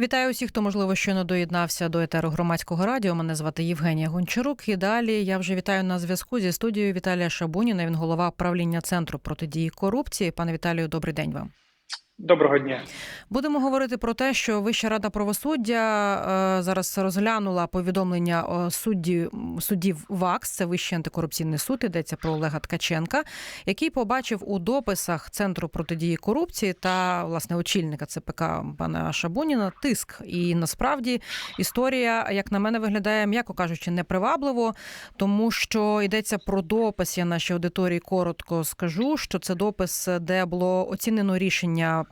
Вітаю усіх, хто можливо щойно доєднався до етеру громадського радіо. Мене звати Євгенія Гончарук. І далі я вже вітаю на зв'язку зі студією Віталія Шабуніна. Він голова правління центру протидії корупції. Пане Віталію, добрий день вам. Доброго дня. Будемо говорити про те, що Вища рада правосуддя е, зараз розглянула повідомлення е, судді суддів ВАКС, це Вищий антикорупційний суд. Йдеться про Олега Ткаченка, який побачив у дописах центру протидії корупції та власне очільника ЦПК пана Шабуніна тиск. І насправді історія, як на мене, виглядає, м'яко кажучи, непривабливо, тому що йдеться про допис. Я нашій аудиторії коротко скажу, що це допис, де було оцінено рішення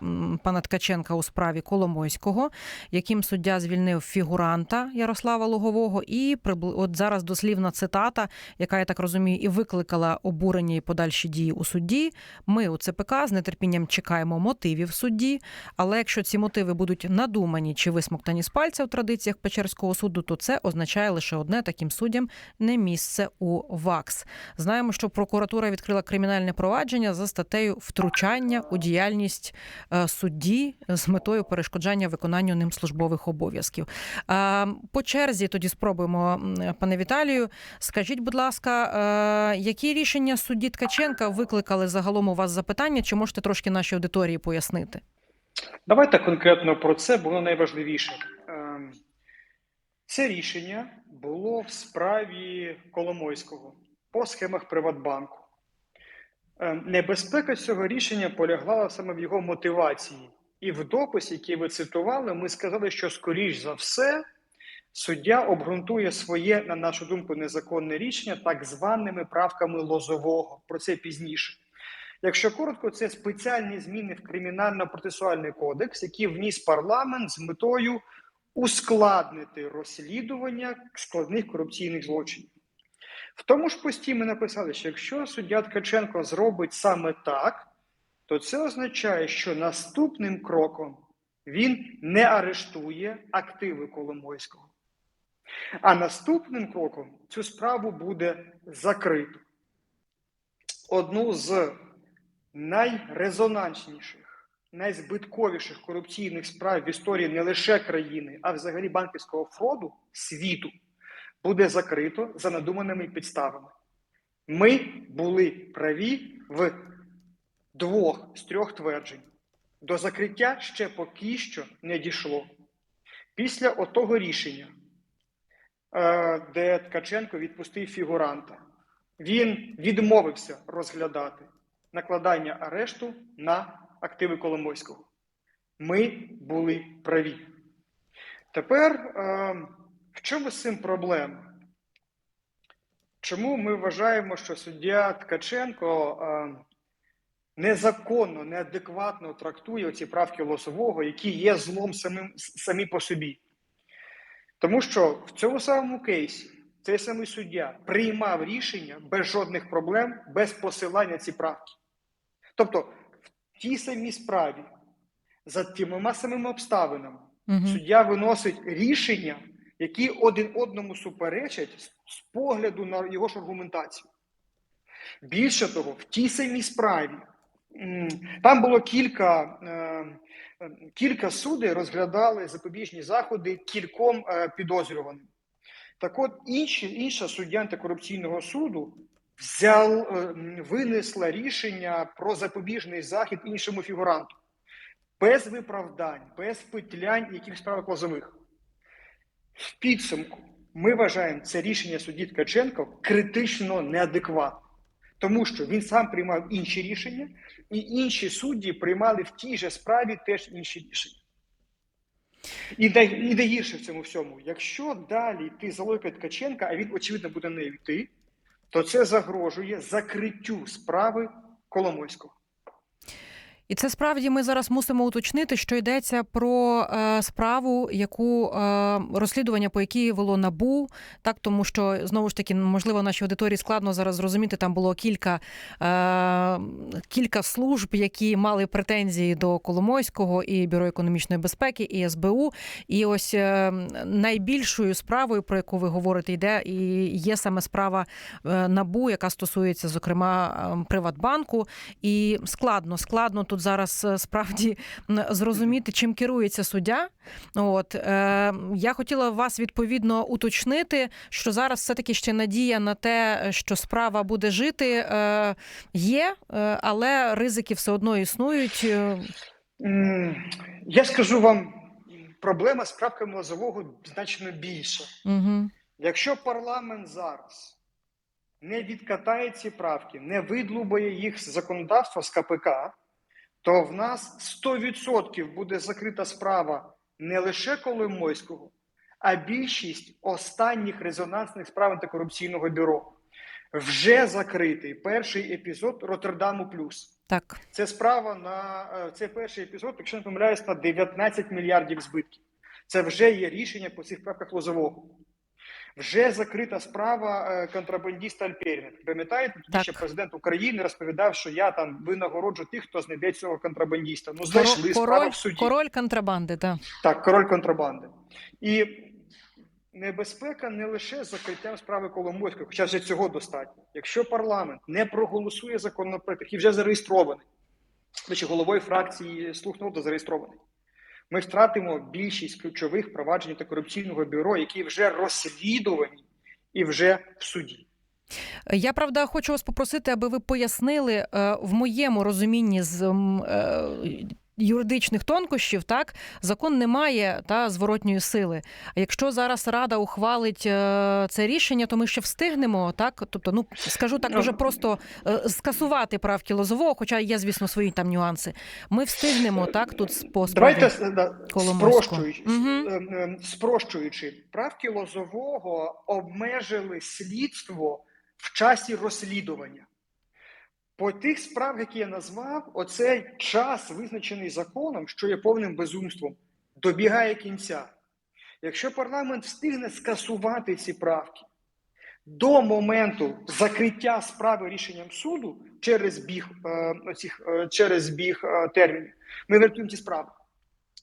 пана Ткаченка у справі Коломойського, яким суддя звільнив фігуранта Ярослава Лугового. І от зараз дослівна цитата, яка я так розумію, і викликала обурення і подальші дії у судді. Ми у ЦПК з нетерпінням чекаємо мотивів судді. Але якщо ці мотиви будуть надумані чи висмоктані з пальця в традиціях Печерського суду, то це означає лише одне таким суддям не місце у ВАКС. Знаємо, що прокуратура відкрила кримінальне провадження за статтею втручання у діяльність судді з метою перешкоджання виконанню ним службових обов'язків. Е, По черзі тоді спробуємо, пане Віталію. Скажіть, будь ласка, е, які рішення судді Ткаченка викликали загалом у вас запитання? Чи можете трошки нашій аудиторії пояснити? Давайте конкретно про це, воно найважливіше. Це рішення було в справі Коломойського по схемах Приватбанку. Ем, Небезпека цього рішення полягла саме в його мотивації. І в дописі, який ви цитували, ми сказали, що скоріш за все суддя обґрунтує своє, на нашу думку, незаконне рішення так званими правками Лозового. Про це пізніше. Якщо коротко, це спеціальні зміни в кримінально-процесуальний кодекс, які вніс парламент з метою ускладнити розслідування складних корупційних злочинів. В тому ж пості ми написали, що якщо суддя Ткаченко зробить саме так, то це означає, що наступним кроком він не арештує активи Коломойського. А наступним кроком цю справу буде закрито. Одну з найрезонансніших, найзбитковіших корупційних справ в історії не лише країни, а взагалі банківського фроду світу буде закрито за надуманими підставами. Ми були праві в двох з трьох тверджень. До закриття ще поки що не дійшло. Після отого рішення, е, де Ткаченко відпустив фігуранта, він відмовився розглядати накладання арешту на активи Коломойського. Ми були праві. Тепер е, в чому з цим проблема? Чому ми вважаємо, що суддя Ткаченко е, незаконно, неадекватно трактує ці правки Лосового, які є злом самим, самі по собі? Тому що в цьому самому кейсі цей самий суддя приймав рішення без жодних проблем, без посилання ці правки. Тобто, в тій самій справі, за тими самими обставинами, Угу. суддя виносить рішення, які один одному суперечать з- погляду на його ж аргументацію. Більше того, в тій самій справі там було кілька, е, кілька судей розглядали запобіжні заходи кільком е, підозрюваним. Так от інші, інша суддя антикорупційного суду взял, е, винесла рішення про запобіжний захід іншому фігуранту без виправдань, без петлянь якихось правок лозових. В підсумку ми вважаємо це рішення судді Ткаченко критично неадекватним, тому що він сам приймав інші рішення, і інші судді приймали в тій же справі теж інші рішення. І і де гірше в цьому всьому, якщо далі йти за логікою Ткаченка, а він, очевидно, буде нею йти, то це загрожує закриттю справи Коломойського. І це справді ми зараз мусимо уточнити, що йдеться про е, справу, яку е, розслідування по якій вело набу, так тому що знову ж таки, можливо, нашій аудиторії складно зараз зрозуміти. Там було кілька, е, кілька служб, які мали претензії до Коломойського і Бюро економічної безпеки, і СБУ. І ось е, найбільшою справою, про яку ви говорите, йде і є саме справа е, набу, яка стосується зокрема е, Приватбанку. І складно, складно тут тут зараз е, справді зрозуміти, чим керується суддя. От е, я хотіла вас відповідно уточнити, що зараз все таки ще надія на те, що справа буде жити, е, є, е, але ризики все одно існують. Е, Я скажу вам, проблема з правками Лозового значно більша. Угу. Якщо парламент зараз не відкатає ці правки, не видлубає їх з законодавства з КПК, то в нас 100% буде закрита справа не лише Коломойського, а більшість останніх резонансних справ антикорупційного бюро. Вже закритий перший епізод Роттердаму Плюс. Так. Це справа на е, це перший епізод, якщо не помиляюсь, на 19 мільярдів збитків. Це вже є рішення по цих правках Лозового. Вже закрита справа е, контрабандіста Альперіна. Пам'ятаєте, тоді ще президент України розповідав, що я там винагороджу тих, хто знайде цього контрабандіста. Ну, знайшли справа король, в суді. король контрабанди, так. Так, король контрабанди. І небезпека не лише закриттям справи Коломойської, хоча вже цього достатньо. Якщо парламент не проголосує законопроект, який вже зареєстрований, речі, головою фракції «Слуг народу» зареєстрований, ми втратимо більшість ключових проваджень корупційного бюро, які вже розслідувані і вже в суді. Я правда хочу вас попросити, аби ви пояснили е, в моєму розумінні з е, юридичних тонкощів, так закон не має та зворотньої сили. А якщо зараз рада ухвалить е, це рішення, то ми ще встигнемо, так тобто, ну скажу так, Ну, дуже просто е, скасувати правки лозового, хоча є, звісно, свої там нюанси. Ми встигнемо так тут по. Давайте спрощуючи, е, спрощуючи, правки Лозового обмежили слідство в часі розслідування. По тих справ, які я назвав, оцей час, визначений законом, що є повним безумством, добігає кінця. Якщо парламент встигне скасувати ці правки до моменту закриття справи рішенням суду через біг, е, оцих, е, через біг е, термінів, ми врятуємо ці справи.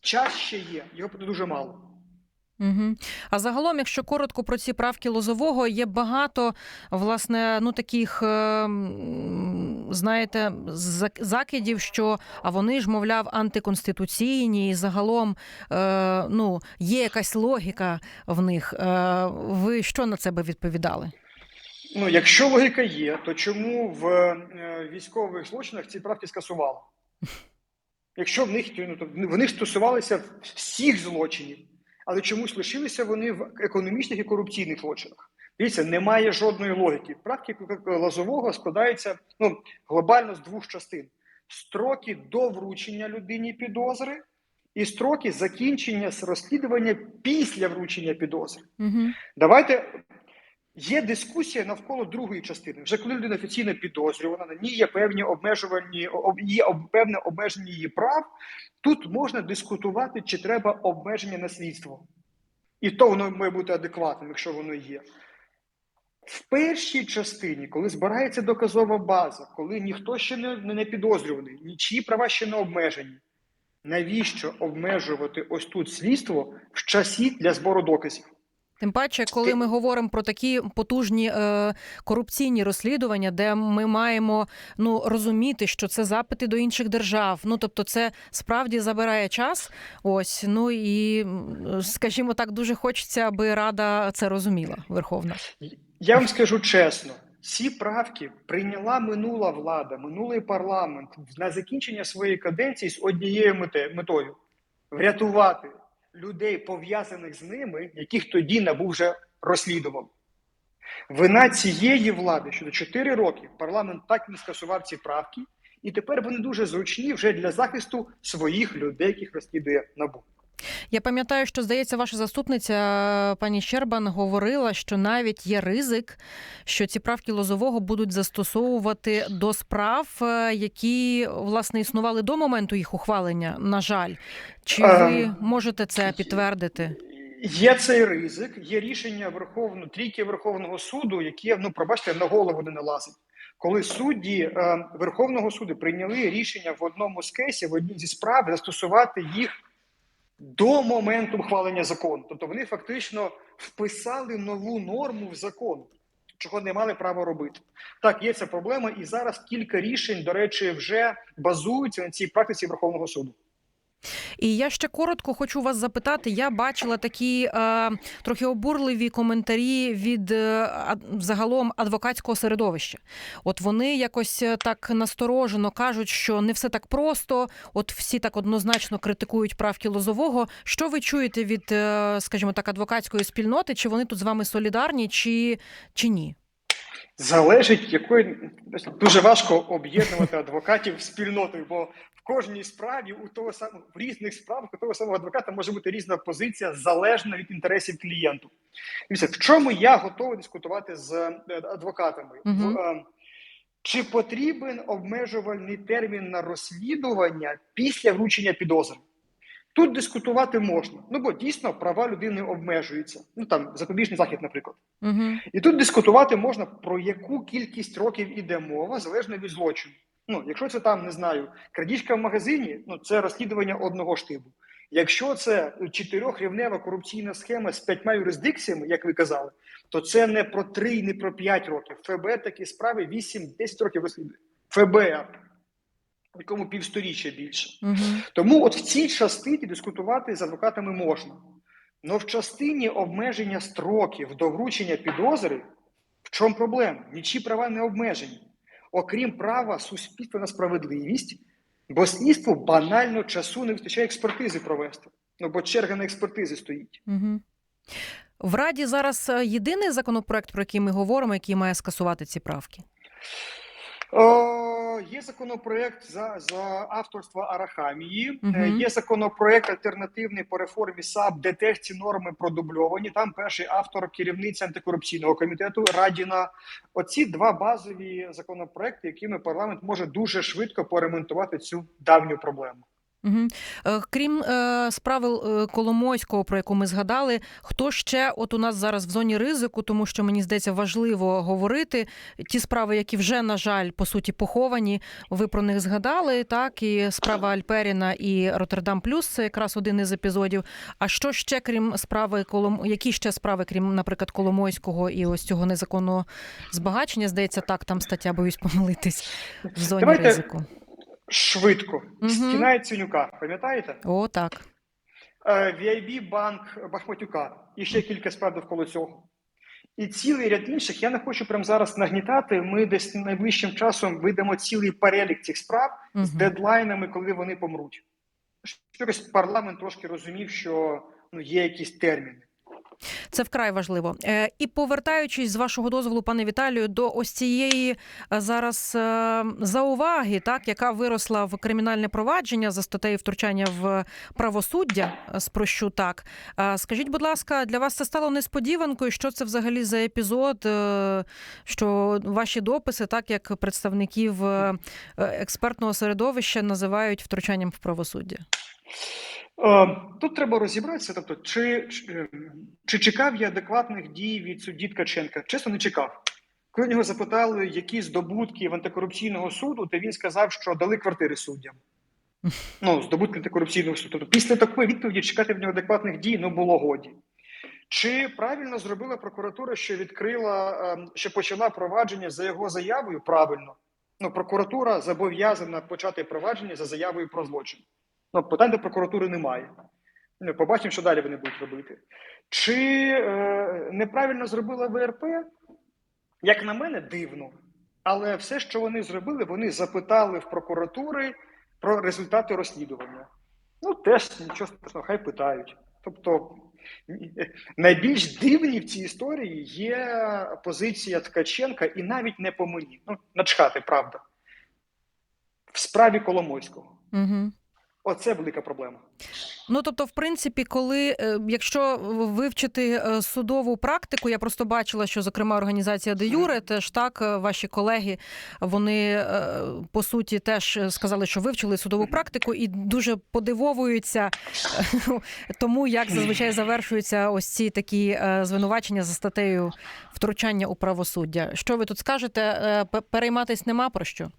Час ще є, його буде дуже мало. Угу. А загалом, якщо коротко про ці правки лозового, є багато власне ну таких, е, знаєте, закидів, що а вони ж, мовляв, антиконституційні, і загалом е, ну, є якась логіка в них. Е, ви що на це би відповідали? Ну, якщо логіка є, то чому в е, військових злочинах ці правки скасували? Якщо в них ну, то в них стосувалися всіх злочинів, але чомусь лишилися вони в економічних і корупційних злочинах. Дивіться, немає жодної логіки. Правки Лазового складаються ну, глобально з двох частин: строки до вручення людині підозри і строки закінчення розслідування після вручення підозри. Угу. Давайте є дискусія навколо другої частини. Вже коли людина офіційно підозрювана, на ній є певні обмежувані, є певне обмеження її прав. Тут можна дискутувати, чи треба обмеження на слідство. І то воно має бути адекватним, якщо воно є. В першій частині, коли збирається доказова база, коли ніхто ще не, не підозрюваний, нічиї права ще не обмежені. Навіщо обмежувати ось тут слідство в часі для збору доказів? Тим паче, коли ми говоримо про такі потужні е, корупційні розслідування, де ми маємо ну розуміти, що це запити до інших держав. Ну тобто, це справді забирає час. Ось ну і скажімо так, дуже хочеться, аби рада це розуміла. Верховна. Я вам скажу чесно, ці правки прийняла минула влада, минулий парламент на закінчення своєї каденції з однією метою врятувати людей, пов'язаних з ними, яких тоді набув вже розслідував. Вина цієї влади, щодо за 4 роки парламент так не скасував ці правки, і тепер вони дуже зручні вже для захисту своїх людей, яких розслідує НАБУ. Я пам'ятаю, що здається, ваша заступниця пані Щербан говорила, що навіть є ризик, що ці правки лозового будуть застосовувати до справ, е, які власне існували до моменту їх ухвалення. На жаль, чи ви Ем, можете це підтвердити? Є цей ризик, є рішення Верховного трійки Верховного суду, яке, ну пробачте, на голову не налазить. Коли судді е, Верховного суду прийняли рішення в одному з кейсів, в одній зі справ застосувати їх до моменту ухвалення закону. Тобто вони фактично вписали нову норму в закон. чого не мали права робити. Так, є ця проблема, і зараз кілька рішень, до речі, вже базуються на цій практиці Верховного суду. І я ще коротко хочу вас запитати. Я бачила такі е, трохи обурливі коментарі від е, загалом адвокатського середовища. От вони якось е, так насторожено кажуть, що не все так просто. От всі так однозначно критикують правки Лозового. Що ви чуєте від, е, скажімо так, адвокатської спільноти? Чи вони тут з вами солідарні, чи, чи ні? Залежить якої дуже важко об'єднувати адвокатів спільнотою, бо в кожній справі у того самого в різних справах у того самого адвоката може бути різна позиція залежно від інтересів клієнту. Дивіться, в чому я готовий дискутувати з е, адвокатами? Е, Чи потрібен обмежувальний термін на розслідування після вручення підозри? Тут дискутувати можна. Ну бо дійсно права людини обмежуються. Ну там запобіжний захід, наприклад. Угу. І тут дискутувати можна про яку кількість років іде мова залежно від злочину. Ну, якщо це там не знаю, крадіжка в магазині, ну це розслідування одного штибу. Якщо це чотирьохрівнева корупційна схема з п'ятьма юрисдикціями, як ви казали, то це не про три, не про п'ять років. ФБР такі справи 8-10 років розслідує. ФБР, якому півсторіччя більше. Угу. Тому от в цій частині дискутувати з адвокатами можна. Но в частині обмеження строків до вручення підозри, в чому проблема? Нічі права не обмежені. Окрім права суспільства на справедливість, бо слідству банально часу не вистачає експертизи провести. Ну бо черга на експертизи стоїть. Угу. В Раді зараз е, єдиний законопроект, про який ми говоримо, який має скасувати ці правки. О, є законопроект за, за авторства Арахамії, uh -huh. є законопроект альтернативний по реформі САП, де теж ці норми продубльовані. Там перший автор керівниця антикорупційного комітету Радіна. Оці два базові законопроекти, якими парламент може дуже швидко поремонтувати цю давню проблему. Угу. Крім е, справи е, Коломойського, про яку ми згадали, хто ще от у нас зараз в зоні ризику, тому що мені здається важливо говорити. Ті справи, які вже на жаль по суті поховані, ви про них згадали. Так і справа Альперіна і Роттердам Плюс це якраз один із епізодів. А що ще крім справи Колом... які ще справи, крім, наприклад, Коломойського і ось цього незаконного збагачення? Здається, так там стаття боюсь помилитись в зоні Давайте- ризику. Швидко. Мгм. Стіна Яценюка, пам'ятаєте? О, так. Е, VIB банк Бахматюка і ще кілька справ довкола цього. І цілий ряд інших. Я не хочу прямо зараз нагнітати. Ми десь найближчим часом видамо цілий перелік цих справ з дедлайнами, коли вони помруть. Щоб якось парламент трошки розумів, що ну, є якісь терміни. Це вкрай важливо. Е, І повертаючись з вашого дозволу, пане Віталію, до ось цієї е, зараз е, зауваги, так яка виросла в кримінальне провадження за статтею втручання в правосуддя. Спрощу так. Скажіть, будь ласка, для вас це стало несподіванкою? Що це взагалі за епізод? Що ваші дописи, так як представників експертного середовища, називають втручанням в правосуддя? Е, Тут треба розібратися. Тобто, чи, чи, чи чекав я адекватних дій від судді Ткаченка? Чесно, не чекав. Коли нього запитали, які здобутки в антикорупційного суду, то він сказав, що дали квартири суддям. Ну, здобутки антикорупційного суду. Тобто, після такої відповіді чекати в нього адекватних дій ну було годі. Чи правильно зробила прокуратура, що відкрила, ем, що почала провадження за його заявою? Правильно. Ну, прокуратура зобов'язана почати провадження за заявою про злочин. Ну, питань до прокуратури немає. Ну, побачимо, що далі вони будуть робити. Чи е, неправильно зробила ВРП? Як на мене, дивно. Але все, що вони зробили, вони запитали в прокуратури про результати розслідування. Ну, теж нічого страшного, хай питають. Тобто, найбільш дивні в цій історії є позиція Ткаченка, і навіть не по мені. Ну, начхати, правда. В справі Коломойського. Угу. Оце велика проблема. Ну тобто, в принципі, коли е, якщо вивчити е, судову практику, я просто бачила, що зокрема організація де Юре, теж так е, ваші колеги вони по суті теж сказали, що вивчили судову практику і дуже подивовуються тому, як зазвичай завершуються ось ці такі звинувачення за статтею втручання у правосуддя. Що ви тут скажете? Перейматись нема про що?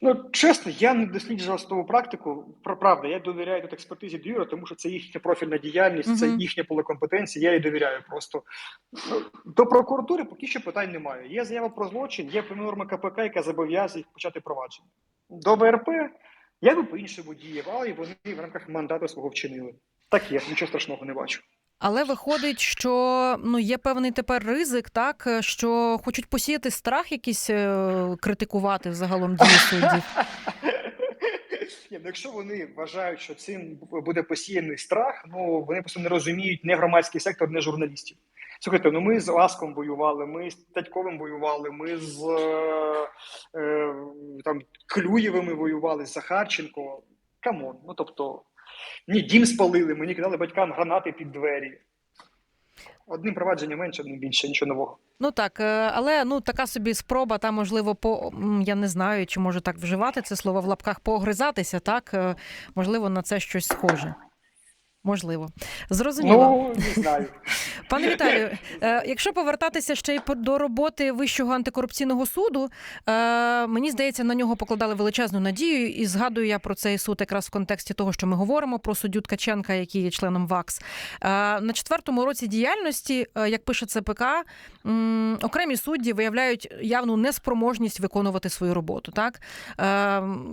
Ну, чесно, я не досліджував судову практику. Правда, я довіряю тут експертизі Дюра, тому що це їхня профільна діяльність, це Мгм. їхня поле компетенції. Я їй довіряю просто. До прокуратури поки що питань немає. Є заява про злочин, є норма КПК, яка зобов'язує їх почати провадження. До ВРП я би по-іншому діяв, але вони в рамках мандату свого вчинили. Так є, нічого страшного не бачу. Але виходить, що ну є певний тепер ризик, так що хочуть посіяти страх, якийсь е, критикувати взагалом дії суддів. Ну, якщо вони вважають, що цим буде посіяний страх, ну вони просто не розуміють не громадський сектор, не журналістів. Слухайте, ну ми з Ласком воювали, ми з Татьковим воювали, ми з е, е, там Клюєвими воювали, з Захарченко. Камон, ну тобто, ні, дім спалили, мені кидали батькам гранати під двері. Одним провадженням менше, одним більше, нічого нового. Ну так, е, але ну така собі спроба, та можливо, по я не знаю, чи можу так вживати це слово в лапках погризатися. так е, можливо, на це щось схоже. Можливо, зрозуміло. Ну, не знаю. Пане Віталію, е, якщо повертатися ще й до роботи Вищого антикорупційного суду, е, мені здається, на нього покладали величезну надію, і згадую я про цей суд якраз в контексті того, що ми говоримо про суддю Ткаченка, який є членом ВАКС. Е, На четвертому році діяльності, як пише ЦПК, окремі судді виявляють явну неспроможність виконувати свою роботу. Так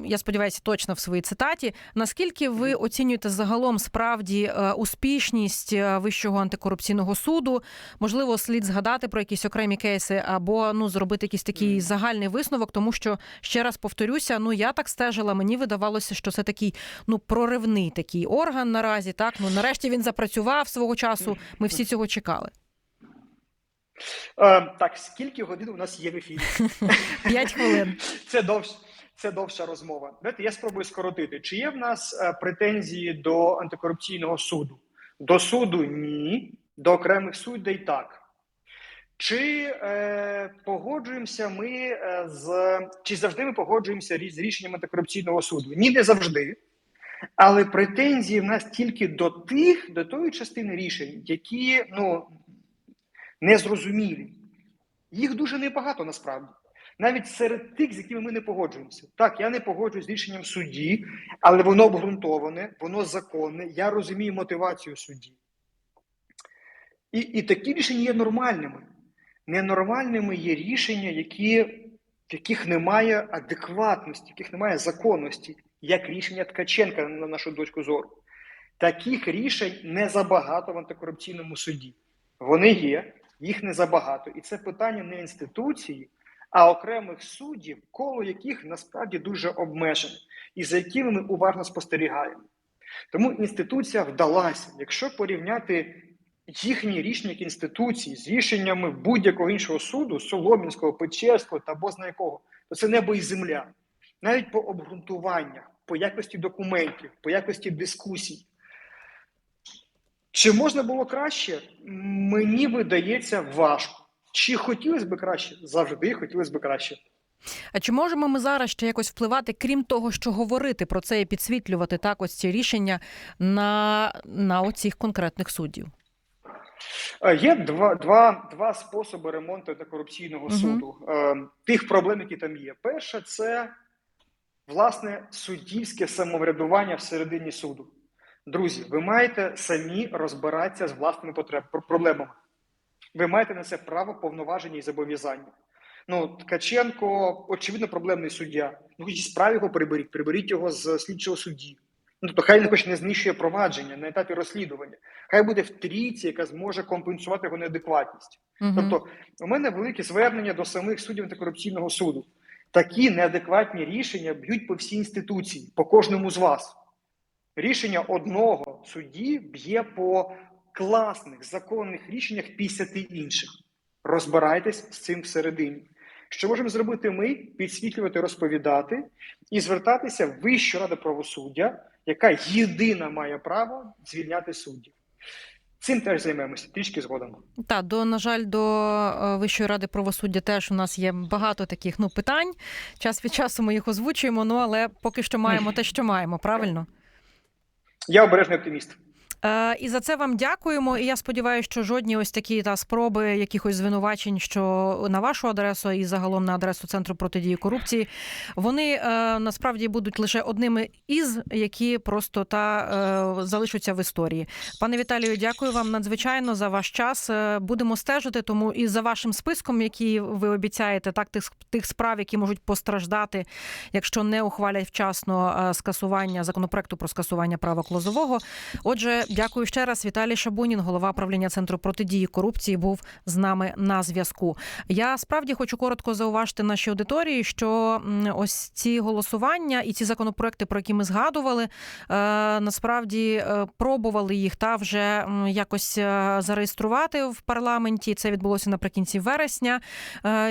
я сподіваюся, точно в своїй цитаті. Наскільки ви оцінюєте загалом справді е, успішність е, Вищого антикорупційного суду? Можливо, слід згадати про якісь окремі кейси, або ну зробити якийсь такий загальний висновок, тому що ще раз повторюся, ну я так стежила. Мені видавалося, що це такий ну проривний такий орган наразі. Так ну нарешті він запрацював свого часу. Ми всі цього чекали. Е, так, скільки годин у нас є в ефірі? П'ять хвилин. Це довш, це довша розмова. Давайте я спробую скоротити. Чи є в нас е, претензії до антикорупційного суду? До суду ні, до окремих суддей так. Чи е, погоджуємося ми е, з чи завжди ми погоджуємося з рішенням антикорупційного суду? Ні, не завжди. Але претензії в нас тільки до тих, до тої частини рішень, які ну незрозумілі. Їх дуже небагато насправді. Навіть серед тих, з якими ми не погоджуємося. Так, я не погоджуюсь з рішенням судді, але воно обґрунтоване, воно законне, я розумію мотивацію судді. І, і такі рішення є нормальними. Ненормальними є рішення, які, в яких немає адекватності, в яких немає законності, як рішення Ткаченка, на нашу точку зору. Таких рішень не забагато в антикорупційному суді. Вони є, їх не забагато. І це питання не інституції, а окремих суддів, коло яких насправді дуже обмежене, і за якими ми уважно спостерігаємо. Тому інституція вдалася. Якщо порівняти їхні рішення як інституції з рішеннями будь-якого іншого суду, Соломінського, Печерського та бозна якого, то це небо і земля. Навіть по обґрунтуваннях, по якості документів, по якості дискусій. Чи можна було краще? Мені видається важко. Чи хотілося б краще? Завжди хотілося б краще. А чи можемо ми зараз ще якось впливати, крім того, що говорити про це і підсвітлювати так ось ці рішення на, на оцих конкретних суддів? Е, Є два, два, два способи ремонту антикорупційного Мгм. суду. Е, тих проблем, які там є. Перше, це власне суддівське самоврядування всередині суду. Друзі, ви маєте самі розбиратися з власними потреб, проблемами. Ви маєте на це право, повноваження і зобов'язання. Ну, Ткаченко, очевидно, проблемний суддя. Ну, хоч і справі його приберіть, приберіть його з слідчого судді. Ну, тобто, хай він хоч не знищує провадження на етапі розслідування. Хай буде в трійці, яка зможе компенсувати його неадекватність. Мгм. Тобто, у мене велике звернення до самих суддів антикорупційного суду. Такі неадекватні рішення б'ють по всій інституції, по кожному з вас. Рішення одного судді б'є по класних законних рішеннях 50 інших. Розбирайтесь з цим всередині. Що можемо зробити ми? Підсвітлювати, розповідати і звертатися в Вищу раду правосуддя, яка єдина має право звільняти суддів. Цим теж займемося трішки згодом. Та до на жаль, до е, Вищої ради правосуддя теж у нас є багато таких ну питань. Час від часу ми їх озвучуємо. Ну але поки що маємо те, що маємо. Правильно. Я обережний оптиміст. Е, і за це вам дякуємо. І я сподіваюся, що жодні ось такі та спроби якихось звинувачень, що на вашу адресу і загалом на адресу центру протидії корупції, вони е, насправді будуть лише одними із, які просто та е, залишаться в історії. Пане Віталію, дякую вам надзвичайно за ваш час. Будемо стежити, тому і за вашим списком, який ви обіцяєте, так тих, тих справ, які можуть постраждати, якщо не ухвалять вчасно скасування законопроекту про скасування права Клозового. Отже, дякую ще раз. Віталій Шабунін, голова правління центру протидії корупції, був з нами на зв'язку. Я справді хочу коротко зауважити нашій аудиторії, що ось ці голосування і ці законопроекти, про які ми згадували, е, насправді е, пробували їх та вже якось е, зареєструвати в парламенті. Це відбулося наприкінці вересня.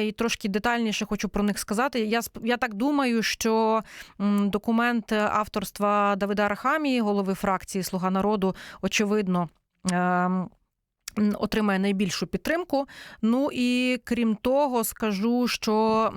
І трошки детальніше хочу про них сказати. Я я так думаю, що документ авторства Давида Арахамії, голови фракції Слуга народу, очевидно. Отримає найбільшу підтримку. Ну і крім того, скажу, що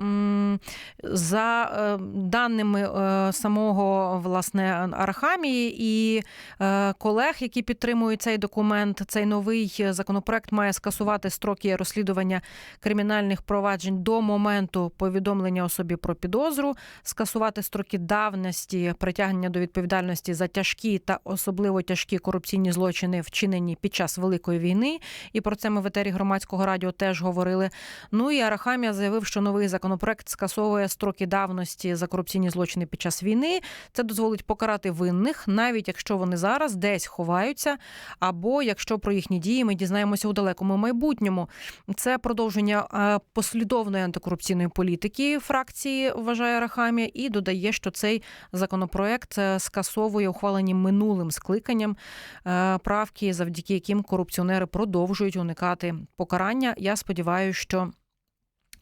за е, даними е, самого власне Арахамії і е, колег, які підтримують цей документ, цей новий законопроект має скасувати строки розслідування кримінальних проваджень до моменту повідомлення особі про підозру, скасувати строки давності притягнення до відповідальності за тяжкі та особливо тяжкі корупційні злочини, вчинені під час великої війни. І про це ми в етері громадського радіо теж говорили. Ну і Арахамія заявив, що новий законопроект скасовує строки давності за корупційні злочини під час війни. Це дозволить покарати винних, навіть якщо вони зараз десь ховаються, або якщо про їхні дії ми дізнаємося у далекому майбутньому. Це продовження е, послідовної антикорупційної політики фракції, вважає Рахамія, і додає, що цей законопроект е, скасовує ухвалені минулим скликанням е, правки, завдяки яким корупціонери продовжують уникати покарання. Я сподіваюся, що.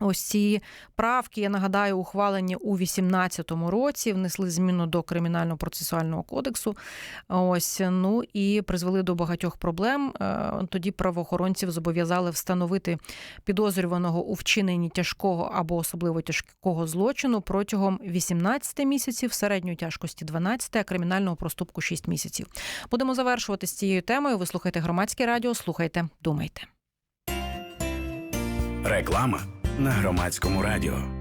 Ось ці правки, я нагадаю, ухвалені у 2018 році, внесли зміну до кримінального процесуального кодексу. Ось ну і призвели до багатьох проблем. Е, Тоді правоохоронців зобов'язали встановити підозрюваного у вчиненні тяжкого або особливо тяжкого злочину протягом 18 місяців, середньої тяжкості 12, а кримінального проступку 6 місяців. Будемо завершувати з цією темою. Ви слухайте громадське радіо, слухайте, думайте. Реклама на громадському радіо.